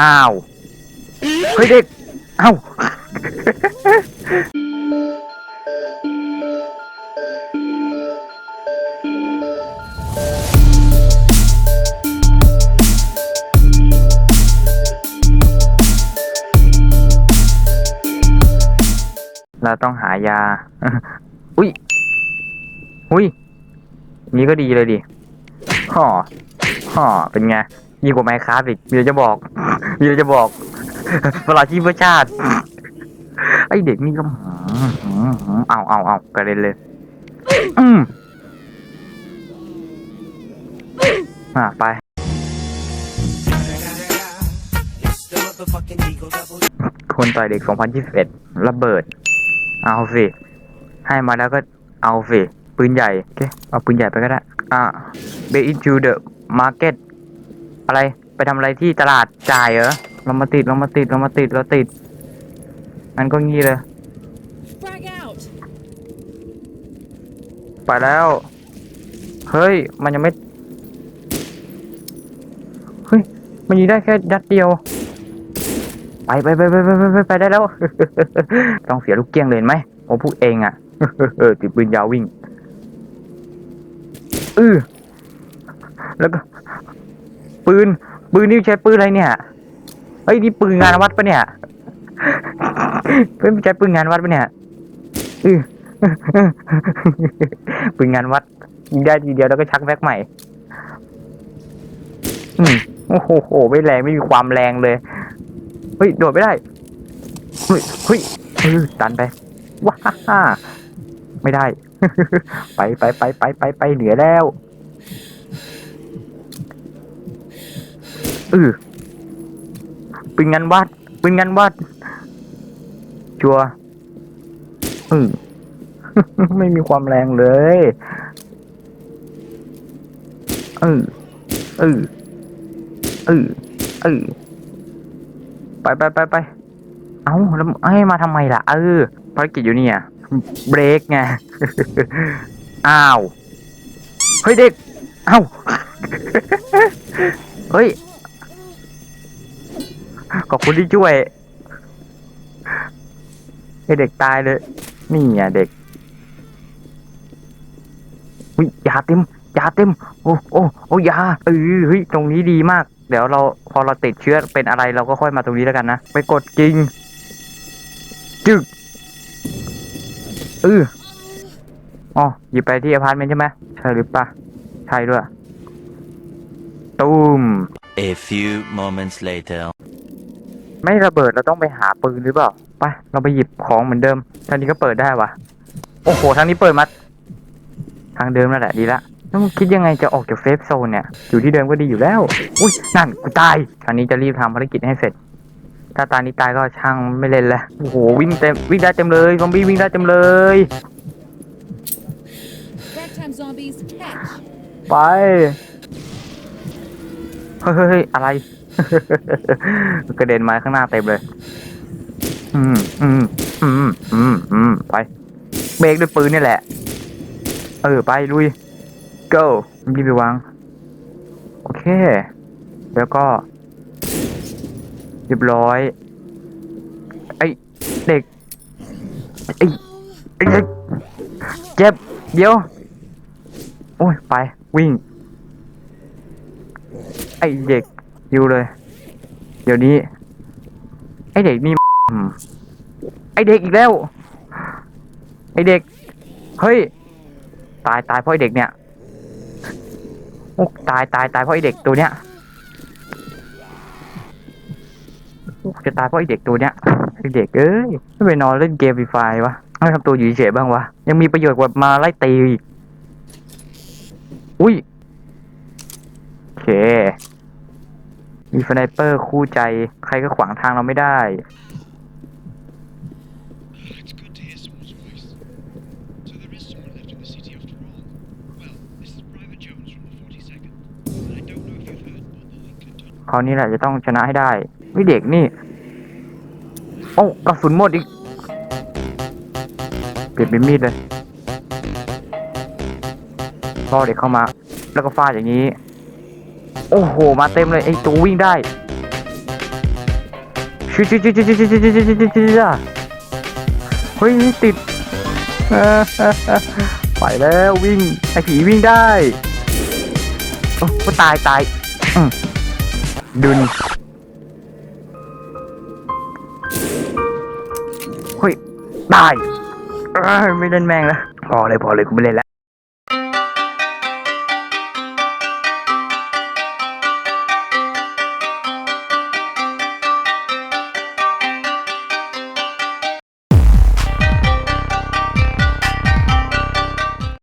อ้าว เฮ้ยเด็กอ้าวเราต้องหายา อุ้ย อุ้ย นี่ก็ดีเลยดิห่อห่อเป็นไง ยิ่งกว่าไมค์คราฟอีกมีจะบอกมีจะบอกเวลาชีพเพื่อชาติ ไอเด็กนี่ก็เอาเอาเอากระเด็นเลย อืมอะไปคนต่อยเด็ก 2021 ระเบิด เอาสิ ให้มาแล้วก็เอาสิ ปืนใหญ่ โอเค เอาปืนใหญ่ไปก็ได้ อ่า b into the market อะไรไปทำอะไรที่ตลาดจ่ายเหรอเรามาติดเรามาติดเรามาติดเราติดมันก็งี้เลยไปแล้ว เฮ้ย มันยังไม่ เฮ้ย มันยิงได้แค่ดัดเดียว ไปไปไปไปไปไปไปได้แล้ว ต้องเสียลูกเกี้ยงเลยไหมผมพูดเองอะติดปืนยาววิ่งเออแล้วก็ ปืน ปืนนี่ใช้ปืนอะไรเนี่ยเฮ้ยนี่ปืนงานวัดปะเนี่ยเพื่อนใช้ปืนงานวัดปะเนี่ยอือปืนงานวัดยิงได้ทีเดียวแล้วก็ชักแบ็กใหม่ อืมโอ้โหไม่แรงไม่มีความแรงเลยเฮ้ยโดดไม่ได้เฮ้ยเฮ้ยเออตันไปว้าฮ่าไม่ได้ ไปไปไปไปไปไปเหนือแล้ว เออปืนงานวัดปืนงานวัด ชัวร์อือไม่มีความแรงเลยเออเออเออเออไปไปไปไปเอาแล้วให้มาทำไมล่ะ เออภารกิจอยู่นี่อะเบรกไง อ้าว เฮ้ยเด็ก เอ้า เฮ้ย อบคุณที่ช่วยเด็กตายเลย นี่อะเด็กอุ้ยยาเต็มยาเต็ม โอ้โอ้โอ้ยาเออเฮ้ยตรงนี้ดีมาก เดี๋ยวเราพอเราติดเชื้อเป็นอะไรเราก็ค่อยมาตรงนี้แล้วกันนะ ไปกดจริง จึกเอออ๋อหยิบไปที่อพาร์ตเมนต์ใช่ไหมใช่หรือปะใช่ด้วย ตูม A few moments later. ไม่ระเบิดเราต้องไปหาปืนหรือเปล่าไปเราไปหยิบของเหมือนเดิมทางนี้ก็เปิดได้วะโอ้โหทางนี้เปิดมาทางเดิมนั่นแหละดีละแล้วมึงคิดยังไงจะออกจากเซฟโซนเนี่ยอยู่ที่เดิมก็ดีอยู่แล้ว อุ้ยนั่นกูตายคราวนี้จะรีบทำภารกิจให้เสร็จ ถ้าตานี้ตายก็ช่างไม่เล่นแล้วโอ้โหวิ่งเต็มวิ่งได้เต็มเลยซอมบี้วิ่งได้เต็มเลย Frag time zombies, catch! ไปเฮ้ยเฮ้ยเฮ้ยอะไร กระเด็นมาข้างหน้าเต็มเลย อืมอืมอืมอืมอืมไป เบรกด้วยปืนนี่แหละ เออ ไป ลุย go รีบไปวาง โอเค แล้วก็ เรียบร้อย ไอเด็ก ไอไอเด็กเจ็บ เดี๋ยว โอ้ย ไป วิ่ง ไอเด็ก อยู่เลย เดี๋ยวนี้ ไอเด็กนี่ไอเด็กอีกแล้ว ไอเด็ก เฮ้ย ตายตายเพราะไอเด็กเนี่ยโอ้ตายตายตายเพราะไอเด็กตัวเนี้ยจะตายเพราะไอเด็กตัวเนี้ยไอเด็กเอ้ยไม่ไปนอนเล่นเกมฟรีไฟวะไม่ทำตัวอยู่เฉยบ้างวะยังมีประโยชน์กว่ามาไล่ตีอีกอุ้ยโอเค มีสไนเปอร์คู่ใจ ใครก็ขวางทางเราไม่ได้ It's good to hear someone's voice. So there is someone left in the city after all. Well, this is Private Jones from the 42nd. And I don't know if you've heard, but the Lincoln Tunnel คราวนี้แหละจะต้องชนะให้ได้วิเด็กนี่ โอ้กระสุนหมดอีก เปลี่ยนเป็นมีดเลยล่อเด็กเข้ามา แล้วก็ฟาดอย่างนี้ โอ้โห มาเต็มเลยไอ้ตัววิ่งได้ชิชิชิชิชิชิชิชิชิชิชิชิเฮ้ยติดไปแล้ววิ่งไอ้ผีวิ่งได้โอ้ก็ตายตายดุนเฮ้ยตายไม่เล่นแมงแล้วพอเลยพอเลยกูไม่เล่นแล้ว